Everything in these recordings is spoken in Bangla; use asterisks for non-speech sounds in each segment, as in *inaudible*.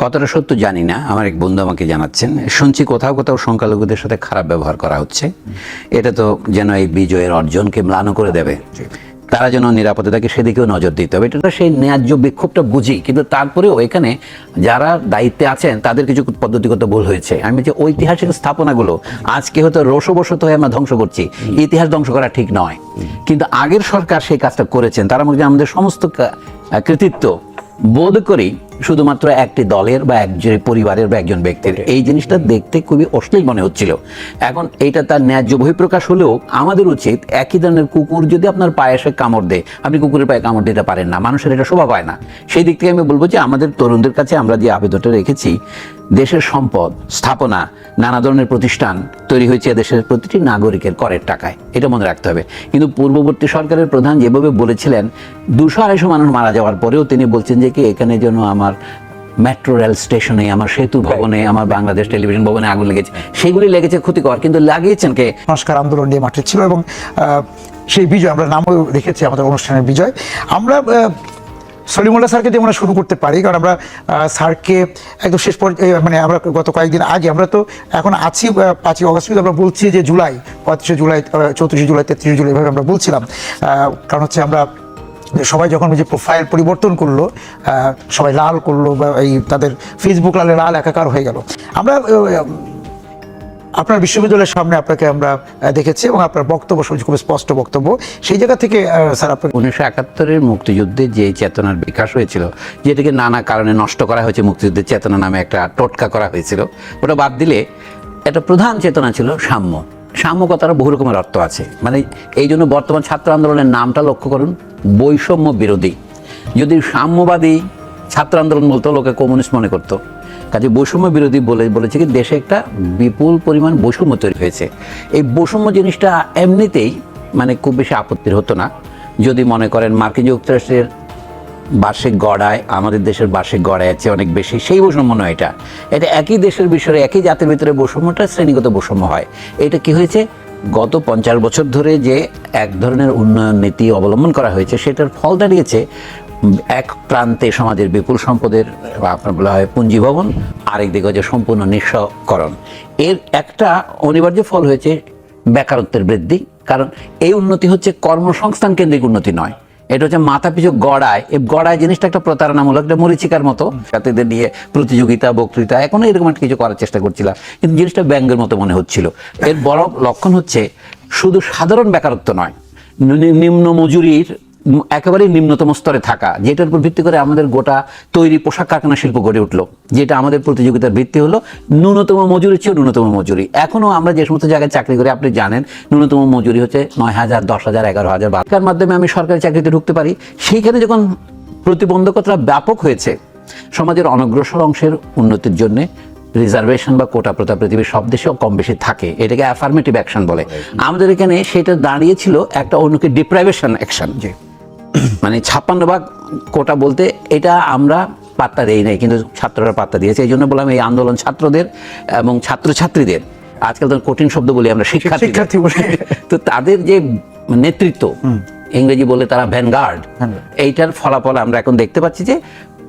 কতটা সত্য জানি না। আমার এক বন্ধু আমাকে জানাচ্ছেন শুনছি কোথাও কোথাও সংখ্যালঘুদের সাথে খারাপ ব্যবহার করা হচ্ছে। এটা তো যেন এই বিজয়ের অর্জনকে ম্লান করে দেবে। তারা যেন নিরাপদে থাকে সেদিকেও নজর দিতে হবে। এটা তো সেই ন্যায্য বিক্ষোভটা বুঝি কিন্তু তারপরেও এখানে যারা দায়িত্বে আছেন তাদের কিছু পদ্ধতিগত ভুল হয়েছে। আমি বলছি ঐতিহাসিক স্থাপনাগুলো আজকে হয়তো রসবশত হয়ে আমরা ধ্বংস করছি। ইতিহাস ধ্বংস করা ঠিক নয়। কিন্তু আগের সরকার সেই কাজটা করেছেন। তারা মধ্যে আমাদের সমস্ত কৃতিত্ব বোধ করি শুধুমাত্র একটি দলের বা একজন পরিবারের বা একজন ব্যক্তির। এই জিনিসটা দেখতে খুবই অশ্লীল মনে হচ্ছিল। এখন এইটা তার ন্যায্য বহিঃপ্রকাশ হলেও আমাদের উচিত একই ধরনের কুকুর যদি আপনার পায়ে এসে কামড় দেয় আপনি কুকুরের পায়ে কামড় দিতে পারেন না। মানুষের এটা শোভা পায় না। সেই দিক থেকে আমি বলব যে আমাদের তরুণদের কাছে আমরা যে আবেদনটা রেখেছি দেশের সম্পদ স্থাপনা নানা ধরনের প্রতিষ্ঠান তৈরি হয়েছে দেশের প্রতিটি নাগরিকের করের টাকায়। এটা মনে রাখতে হবে। কিন্তু পূর্ববর্তী সরকারের প্রধান যেভাবে বলেছিলেন দুশো আড়াইশো মানুষ মারা যাওয়ার পরেও তিনি বলছেন যে কি এখানে যেন আমার মেট্রো রেল স্টেশনে আমার সেতু ভবনে আমার বাংলাদেশ টেলিভিশন ভবনে আগুন লেগেছে। সেগুলি লেগেছে ক্ষতিকর কিন্তু লাগিয়েছেন কে? সংস্কার আন্দোলন নিয়ে মাঠে ছিল এবং সেই বিজয় আমরা নামও রেখেছি আমাদের অনুষ্ঠানের বিজয়। আমরা সলিমুল্লাহ স্যারকে দিয়ে আমরা শুরু করতে পারি কারণ আমরা স্যারকে একদম শেষ পর্যায়ে মানে আমরা গত কয়েকদিন আগে আমরা তো এখন আছি পাঁচই অগস্ট কিন্তু আমরা বলছি যে জুলাই পঁয়ত্রিশে জুলাই চৌত্রিশে জুলাই তেত্রিশে জুলাই এভাবে আমরা বলছিলাম। আহ, কারণ হচ্ছে আমরা যে সবাই যখন যে প্রোফাইল পরিবর্তন করল সবাই লাল করল বা এই তাদের ফেসবুক লালে লাল একাকার হয়ে গেল। আমরা আপনার বিশ্ববিদ্যালয়ের সামনে আপনাকে আমরা দেখেছি এবং আপনার বক্তব্য শুনছি খুব স্পষ্ট বক্তব্য। সেই জায়গা থেকে স্যার, আপনার উনিশশো একাত্তরের মুক্তিযুদ্ধে যে চেতনার বিকাশ হয়েছিল, যেটাকে নানা কারণে নষ্ট করা হয়েছে, মুক্তিযুদ্ধের চেতনা নামে একটা টোটকা করা হয়েছিল, ওটা বাদ দিলে একটা প্রধান চেতনা ছিল সাম্য। সাম্য কথার বহু রকমের অর্থ আছে। মানে এই জন্য বর্তমান ছাত্র আন্দোলনের নামটা লক্ষ্য করুন, বৈষম্য বিরোধী। যদি সাম্যবাদী ছাত্র আন্দোলন বলতো, লোকে কমিউনিস্ট মনে করতো। কাজে বৈষম্য বিরোধী বলে বলেছে কি, দেশে একটা বিপুল পরিমাণ বৈষম্য তৈরি হয়েছে। এই বৈষম্য জিনিসটা এমনিতেই মানে খুব বেশি আপত্তির হতো না। যদি মনে করেন মার্কিন যুক্তরাষ্ট্রের বার্ষিক গড়ায়, আমাদের দেশের বার্ষিক গড়ায় আছে অনেক বেশি। সেই বৈষম্য নয় এটা। এটা একই দেশের বিষয়ে, একই জাতির ভিতরে বৈষম্যটা শ্রেণীগত বৈষম্য হয়। এটা কি হয়েছে? গত পঞ্চাশ বছর ধরে যে এক ধরনের উন্নয়ন নীতি অবলম্বন করা হয়েছে, সেটার ফল দাঁড়িয়েছে এক প্রান্তে সমাজের বিপুল সম্পদের, আপনার বলা হয় পুঞ্জীভবন আরেক দিকে হচ্ছে সম্পূর্ণ নিঃস্বকরণ। এর একটা অনিবার্য ফল হয়েছে বেকারত্বের বৃদ্ধি, কারণ এই উন্নতি হচ্ছে কর্মসংস্থান কেন্দ্রিক উন্নতি নয়। এটা হচ্ছে মাথা পিছু গড়ায়। এই গড়ায় জিনিসটা একটা প্রতারণামূলক, একটা মরিচিকার মতো। সাথীদের নিয়ে প্রতিযোগিতা, বক্তৃতা, এখনও এরকম একটা কিছু করার চেষ্টা করছিলাম। কিন্তু জিনিসটা ব্যঙ্গের মতো মনে হচ্ছিল। এর বড় লক্ষণ হচ্ছে, শুধু সাধারণ বেকারত্ব নয় নিম্ন মজুরির একেবারেই নিম্নতম স্তরে থাকা যেটার উপর ভিত্তি করে আমাদের গোটা তৈরি পোশাক কারখানা শিল্প গড়ে উঠল যেটা আমাদের প্রতিযোগিতার ভিত্তি হলো ন্যূনতম মজুরি চেয়ে ন্যূনতম মজুরি। এখনও আমরা যে সমস্ত জায়গায় চাকরি করি আপনি জানেন ন্যূনতম মজুরি হচ্ছে নয় হাজার দশ হাজার এগারো হাজার বারোর মাধ্যমে আমি সরকারি চাকরিতে ঢুকতে পারি। সেইখানে যখন প্রতিবন্ধকতা ব্যাপক হয়েছে সমাজের অনগ্রসর অংশের উন্নতির জন্য রিজার্ভেশন বা কোটা প্রথা পৃথিবীর সব দেশেও কম বেশি থাকে এটাকে অ্যাফার্মেটিভ অ্যাকশন বলে। আমাদের এখানে সেটা দাঁড়িয়েছিল একটা অন্যকে ডিপ্রাইভেশন অ্যাকশন জি। *clears throat* মানে ছাপ্পান্ন ভাগ কোটা বলতে এটা আমরা পাত্তা দেই নাই কিন্তু ছাত্ররা পাত্তা দিয়েছে। এই জন্য বললাম এই আন্দোলন ছাত্রদের এবং ছাত্রছাত্রীদের আজকাল তো কঠিন শব্দ বলি আমরা শিক্ষার্থী। *laughs* তো তাদের যে নেতৃত্ব ইংরেজি বলে তারা ভ্যানগার্ড। এইটার ফলাফল আমরা এখন দেখতে পাচ্ছি যে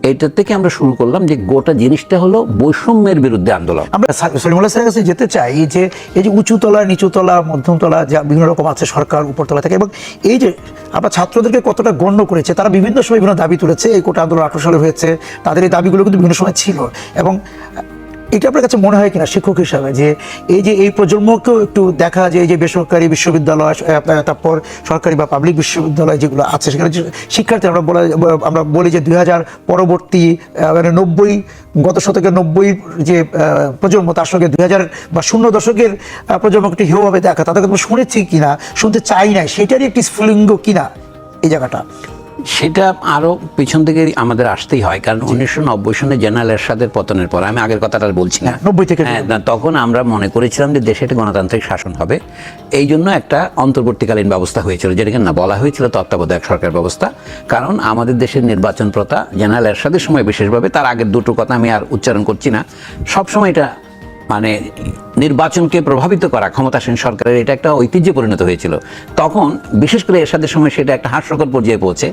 এইটার থেকে আমরা শুরু করলাম যে গোটা জিনিসটা হলো বৈষম্যের বিরুদ্ধে আন্দোলন আমরা সলিমুল্লাহ স্যারের কাছে যেতে চাই এই যে এই যে উঁচুতলা নিচুতলা মধ্যমতলা যা বিভিন্ন রকম আছে সরকার উপরতলা থেকে এবং এই যে আমরা ছাত্রদেরকে কতটা গণ্য করেছে তারা বিভিন্ন সময় বিভিন্ন দাবি তুলেছে এই কোটা আন্দোলন আঠারো সালে হয়েছে তাদের এই দাবিগুলো কিন্তু বিভিন্ন সময় ছিল এবং এটা আপনার কাছে মনে হয় কিনা শিক্ষক হিসাবে যে এই যে এই প্রজন্মকেও একটু দেখা যে এই যে বেসরকারি বিশ্ববিদ্যালয় তারপর সরকারি বা পাবলিক বিশ্ববিদ্যালয় যেগুলো আছে, সেখানে শিক্ষার্থী আমরা বলা আমরা বলি যে দুই হাজার পরবর্তী মানে নব্বই, গত শতকের নব্বই যে প্রজন্ম, তার সঙ্গে দুই হাজার বা শূন্য দশকের প্রজন্মকে হেওভাবে দেখা। তাদেরকে শুনেছি কিনা, শুনতে চাই নাই, সেটারই একটি স্ফুলিঙ্গ কিনা এই জায়গাটা? সেটা আরও পিছন থেকে আমাদের আসতেই হয় কারণ উনিশশো নব্বই সনে জেনারেল এরশাদের পতনের পর আমি আগের কথাটা বলছি না। নব্বই থেকে হ্যাঁ তখন আমরা মনে করেছিলাম যে দেশে একটা গণতান্ত্রিক শাসন হবে। এই জন্য একটা অন্তর্বর্তীকালীন ব্যবস্থা হয়েছিল যেটাকে না বলা হয়েছিল তত্ত্বাবধায়ক সরকার ব্যবস্থা। কারণ আমাদের দেশের নির্বাচন প্রথা জেনারেল এরশাদের সময় বিশেষভাবে তার আগের দুটো কথা আমি আর উচ্চারণ করছি না। সবসময় এটা মানে নির্বাচনকে প্রভাবিত করা ক্ষমতাসীন সরকারের এটা একটা ঐতিহ্যে পরিণত হয়েছিল। তখন বিশেষ করে এরশাদের সময় সেটা একটা হাস্যকর পর্যায়ে পৌঁছে।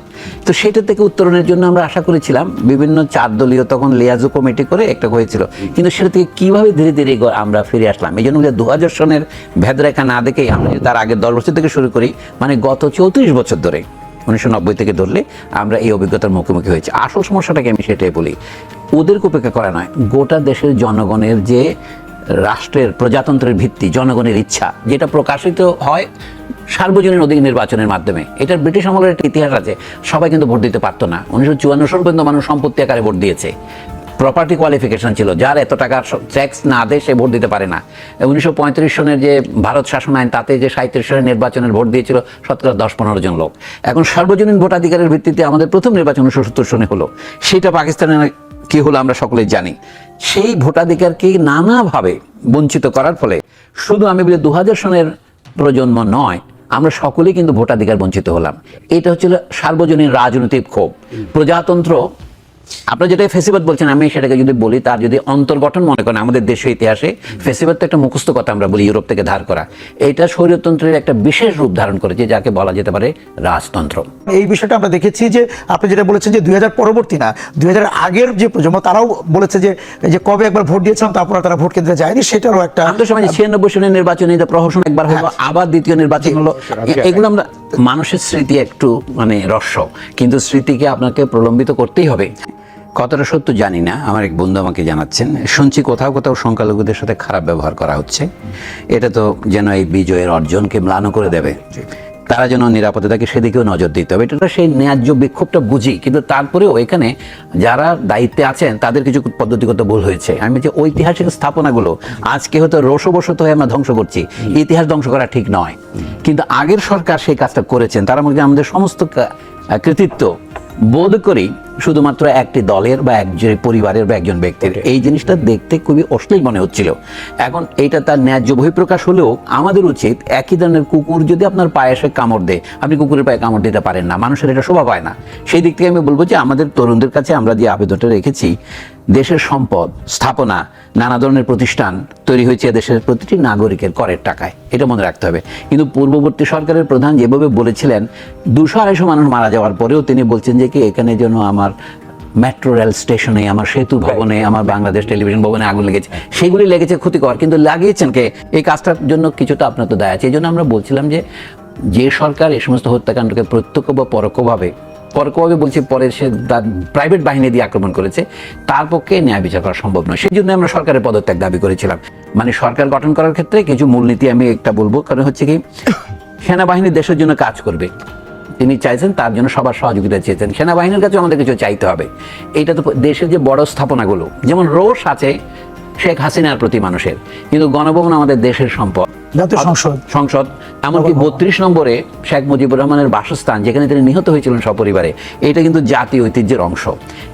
তো সেটা থেকে উত্তরণের জন্য আমরা আশা করেছিলাম বিভিন্ন চার দলীয় তখন লিয়াজু কমিটি করে একটা হয়েছিল। কিন্তু সেটা থেকে কীভাবে ধীরে ধীরে আমরা ফিরে আসলাম? এই জন্য দু হাজার সনের ভেদরেখা না দেখেই আমরা তার আগের দশ বছর থেকে শুরু করি মানে গত চৌত্রিশ বছর ধরে, উনিশশো নব্বই থেকে ধরলে আমরা এই অভিজ্ঞতার মুখোমুখি হয়েছি। আসল সমস্যাটাকে আমি সেটাই বলি, ওদেরকে উপেক্ষা করা নয়, গোটা দেশের জনগণের যে রাষ্ট্রের প্রজাতন্ত্রের ভিত্তি, জনগণের ইচ্ছা, যেটা প্রকাশিত হয় সার্বজনীন অধিক নির্বাচনের মাধ্যমে। এটার ব্রিটিশ আমলের একটা ইতিহাস আছে, সবাই কিন্তু ভোট দিতে পারতো না। উনিশশো চুয়ান্ন সাল পর্যন্ত মানুষ সম্পত্তি আকারে ভোট দিয়েছে। প্রপার্টি কোয়ালিফিকেশন ছিল, যার এত টাকার ট্যাক্স না দেয় সে ভোট দিতে পারে না। উনিশশো পঁয়ত্রিশ সনের যে ভারত শাসন আইন, তাতে যে সাঁত্রিশ সনের নির্বাচনের ভোট দিয়েছিল শতকরা দশ পনেরো জন লোক। এখন সার্বজনীন ভোটাধিকারের ভিত্তিতে আমাদের প্রথম নির্বাচন উনিশশো সত্তর সনে হলো। সেটা পাকিস্তানের কি হলো আমরা সকলেই জানি। সেই ভোটাধিকারকে নানাভাবে বঞ্চিত করার ফলে শুধু আমি বলি দু হাজার সনের প্রজন্ম নয়, আমরা সকলেই কিন্তু ভোটাধিকার বঞ্চিত হলাম। এটা হচ্ছিল সার্বজনীন রাজনৈতিক ক্ষোভ। প্রজাতন্ত্র আপনারা যেটা ফেসিবাদ বলছেন আমি সেটাকে যদি বলি তার যদি অন্তর্গঠন মনে করেন আমাদের দেশের ইতিহাসে ফেসিবাদ তো একটা মুখস্থ কথা আমরা বলি ইউরোপ থেকে ধার করা। এটা শরীরতন্ত্রের একটা বিশেষ রূপ ধারণ করেছে যাকে বলা যেতে পারে রাজতন্ত্র। এই বিষয়টা আমরা দেখেছি যে আপনি যেটা বলেছেন যে দুই পরবর্তী না দুই হাজার আগের যে প্রজন্ম তারাও বলেছে যে যে কবে একবার ভোট দিয়েছিলাম তারপর তারা ভোট কেন্দ্রে যায়নি সেটারও একটা আমরা সময় ছিয়ানব্বই সনের নির্বাচনে যে প্রহসন একবার হলো আবার দ্বিতীয় নির্বাচন হলো এগুলো আমরা মানুষের স্মৃতি একটু মানে রস্য কিন্তু স্মৃতিকে আপনাকে প্রলম্বিত করতেই হবে। কতটা সত্য, জানি না। আমার এক বন্ধু আমাকে জানাচ্ছেন, শুনছি কোথাও কোথাও সংখ্যালঘুদের সাথে খারাপ ব্যবহার করা হচ্ছে। এটা তো যেন এই বিজয়ের অর্জনকে ম্লান করে দেবে। তারা যেন নিরাপদে থাকে, সেদিকেও নজর দিতে হবে। এটা সেই ন্যায্য বিক্ষোভটা বুঝি কিন্তু তারপরেও এখানে যারা দায়িত্বে আছেন, তাদের কিছু পদ্ধতিগত ভুল হয়েছে। আমি বলছি, ঐতিহাসিক স্থাপনাগুলো আজকে হয়তো রসবশত হয়ে আমরা ধ্বংস করছি। ইতিহাস ধ্বংস করা ঠিক নয়। কিন্তু আগের সরকার সেই কাজটা করেছেন। তারা মধ্যে আমাদের সমস্ত কৃতিত্ব বোধ করি শুধুমাত্র একটি দলের বা একজন পরিবারের বা একজন ব্যক্তির। এই জিনিসটা দেখতে খুবই অশ্লীল মনে হচ্ছিল। এখন এটা তার ন্যায্য বহিঃপ্রকাশ হলেও আমাদের উচিত একই ধরনের কুকুর যদি আপনার পায়ে এসে কামড় দেয় আপনি কুকুরের পায়ে কামড় দিতে পারেন না। মানুষের এটা শোভা পায় না। সেই দিক থেকে আমি বলব যে আমাদের তরুণদের কাছে আমরা যে আবেদনটা রেখেছি দেশের সম্পদ স্থাপনা নানা ধরনের প্রতিষ্ঠান তৈরি হয়েছে দেশের প্রতিটি নাগরিকের করের টাকায়। এটা মনে রাখতে হবে। কিন্তু পূর্ববর্তী সরকারের প্রধান যেভাবে বলেছিলেন দুশো আড়াইশো মানুষ মারা যাওয়ার পরেও তিনি বলছেন যে কি এখানে যেন আমার মেট্রো রেল স্টেশনে আমার সেতু ভবনে আমার বাংলাদেশ টেলিভিশন ভবনে আগুন লেগেছে। সেগুলি লেগেছে ক্ষতিকর কিন্তু লাগিয়েছেন কে? এই কাজটার জন্য কিছুটা আপনার তো দায় আছে। এই জন্য আমরা বলছিলাম যে যে সরকার এই সমস্ত হত্যাকাণ্ডকে প্রত্যক্ষ বা পরোক্ষভাবে পরোক্ষভাবে বলছি পরে সে প্রাইভেট বাহিনী দিয়ে আক্রমণ করেছে, তার পক্ষে ন্যায় বিচার করা সম্ভব নয়। সেই জন্য আমরা সরকারের পদত্যাগ দাবি করেছিলাম। মানে সরকার গঠন করার ক্ষেত্রে কিছু মূলনীতি আমি একটা বলব, কারণ হচ্ছে কি, সেনাবাহিনী দেশের জন্য কাজ করবে। তিনি চাইছেন তার জন্য সবার সহযোগিতা চেয়েছেন। সেনাবাহিনীর কাছে আমাদের কিছু চাইতে হবে। এটা তো দেশের যে বড় স্থাপনাগুলো, যেমন রোষ আছে শেখ হাসিনার প্রতি মানুষের। কিন্তু গণভবন আমাদের দেশের সম্পদ। জাতীয় সংসদ। সংসদ এমনকি বত্রিশ নম্বরে শেখ মুজিবুর রহমানের বাসস্থান যেখানে তিনি নিহত হয়েছিলেন সপরিবারে এটা কিন্তু জাতীয় ঐতিহ্যের অংশ।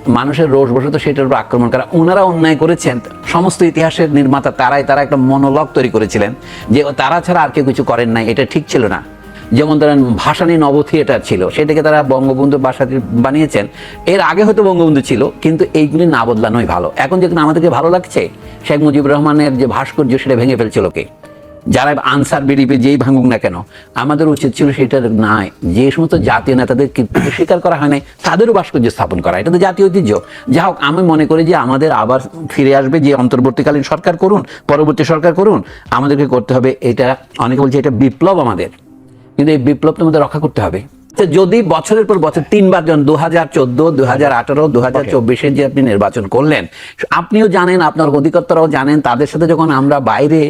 মানুষের রোষ বসত সেটার উপর আক্রমণ করা ওনারা অন্যায় করেছেন। সমস্ত ইতিহাসের নির্মাতা তারাই তারা একটা মনোলগ তৈরি করেছিলেন যে তারা ছাড়া আর কেউ কিছু করেন নাই এটা ঠিক ছিল না। যেমন ধরেন ভাসানী নব থিয়েটার ছিল, সেটাকে তারা বঙ্গবন্ধু বাসাটি বানিয়েছেন। এর আগে হয়তো বঙ্গবন্ধু ছিল, কিন্তু এইগুলি না বদলানোই ভালো। এখন যেখানে আমাদেরকে ভালো লাগছে? শেখ মুজিবুর রহমানের যে ভাস্কর্য, সেটা ভেঙে ফেলছিল কে? যারা আনসার বিডিপি যেই ভাঙুক না কেন, আমাদের উচিত ছিল সেটা নাই যে সমস্ত জাতীয় নেতাদের কীর্তিকে স্বীকার করা হয় নাই তাদেরও ভাস্কর্য স্থাপন করা। এটা তো জাতীয় ঐতিহ্য। যা হোক, আমি মনে করি যে আমাদের আবার ফিরে আসবে যে অন্তর্বর্তীকালীন সরকার করুন, পরবর্তী সরকার করুন। আমাদেরকে করতে হবে, এটা অনেকে বলছে এটা বিপ্লব আমাদের। কিন্তু এই বিপ্লব তোমাদের রক্ষা করতে হবে। যদি বছরের পর বছর তিনবার জন দু হাজার চোদ্দ দু হাজার আঠারো দু হাজার চব্বিশে যে আপনি নির্বাচন করলেন, আপনিও জানেন, আপনার অধিকর্তারাও জানেন, তাদের সাথে যখন আমরা বাইরে,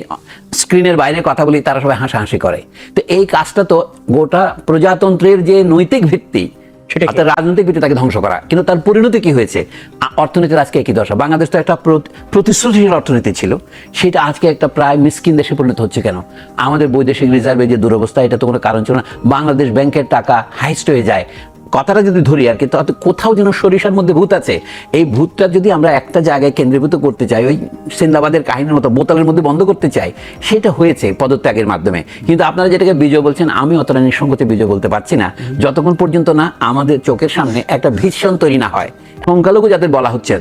স্ক্রিনের বাইরে কথা বলি, তারা সবাই হাসাহাসি করে। তো এই কাজটা তো গোটা প্রজাতন্ত্রের যে নৈতিক ভিত্তি সেটা? রাজনৈতিক ভিত্তি তাকে ধ্বংস করা। কিন্তু তার পরিণতি কি হয়েছে? অর্থনীতির আজকে একই দশা। বাংলাদেশ তো একটা প্রতিশ্রুতিশীল অর্থনীতি ছিল। সেটা আজকে একটা প্রায় মিসকিন দেশে পরিণত হচ্ছে কেন? আমাদের বৈদেশিক রিজার্ভে যে দুরবস্থা, এটা তো কোনো কারণ ছিল না। বাংলাদেশ ব্যাংকের টাকা হাইস্ট হয়ে যায়। কথাটা যদি ধরি আর কি কোথাও যেন সরিষার মধ্যে ভূত আছে। এই ভূতটা যদি আমরা একটা জায়গায় কেন্দ্রীভূত করতে চাই ওই সিন্দাবাদের কাহিনীর মতো বোতলের মধ্যে বন্ধ করতে চাই সেটা হয়েছে পদত্যাগের মাধ্যমে। কিন্তু আপনারা যেটাকে বিজয় বলছেন আমি অতটা নিঃসঙ্গতে বিজয় বলতে পারছি না। যতক্ষণ পর্যন্ত না আমাদের চোখের সামনে একটা ভীষণ তৈরি না হয় সংখ্যালঘু যাদের বলা হচ্ছে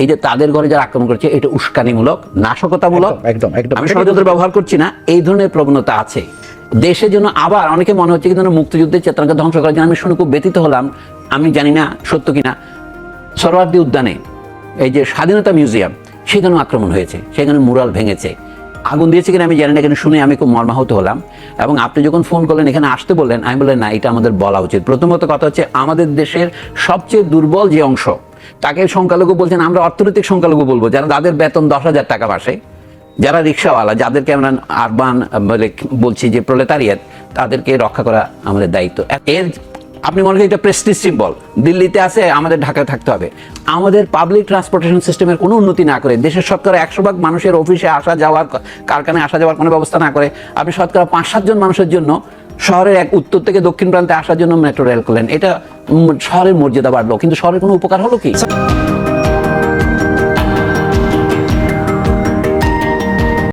এই যে তাদের ঘরে যারা আক্রমণ করছে এটা উস্কানিমূলক নাশকতামূলক একদম, একদম, একদম। আমি ষড়যন্ত্র ব্যবহার করছি না এই ধরনের প্রবণতা আছে। দেশের জন্য আবার অনেকে মনে হচ্ছে কিন্তু মুক্তিযুদ্ধের চেতনাকে ধ্বংস করার জন্য আমি শুনে খুব ব্যতীত হলাম। আমি জানি না সত্য কিনা। সরওয়ার্দী উদ্যানে এই যে স্বাধীনতা মিউজিয়াম সেখানেও আক্রমণ হয়েছে সেখানে মুরাল ভেঙেছে। আগুন দিয়েছে কিনা আমি জানি না, কিন্তু শুনে আমি খুব মর্মাহত হলাম। এবং আপনি যখন ফোন করলেন, এখানে আসতে বললেন, আমি বললেন না, এটা আমাদের বলা উচিত। প্রথমত কথা হচ্ছে, আমাদের দেশের সবচেয়ে দুর্বল যে অংশ, তাকে সংখ্যালঘু বলছেন, আমরা অর্থনৈতিক সংখ্যালঘু বলব, যারা তাদের বেতন দশ হাজার টাকা মাসে। যারা রিক্সাওয়ালা, যাদেরকে আমরা আরবান বলে বলছি যে প্রলেতারিয়াত তাদেরকে রক্ষা করা আমাদের দায়িত্ব। এর, আপনি মনে করেন এটা প্রেস্টিজ সিম্বল দিল্লিতে আছে, আমাদের ঢাকায় থাকতে হবে। আমাদের পাবলিক ট্রান্সপোর্টেশন সিস্টেমের কোনো উন্নতি না করে, দেশের শতকরা একশো ভাগ মানুষের অফিসে আসা যাওয়ার কারখানায় আসা যাওয়ার কোনো ব্যবস্থা না করে, আপনি শতকরা পাঁচ সাতজন মানুষের জন্য শহরের এক উত্তর থেকে দক্ষিণ প্রান্তে আসার জন্য মেট্রো রেল করলেন। এটা শহরের মর্যাদা বাড়লো, কিন্তু শহরের কোনো উপকার হলো কি?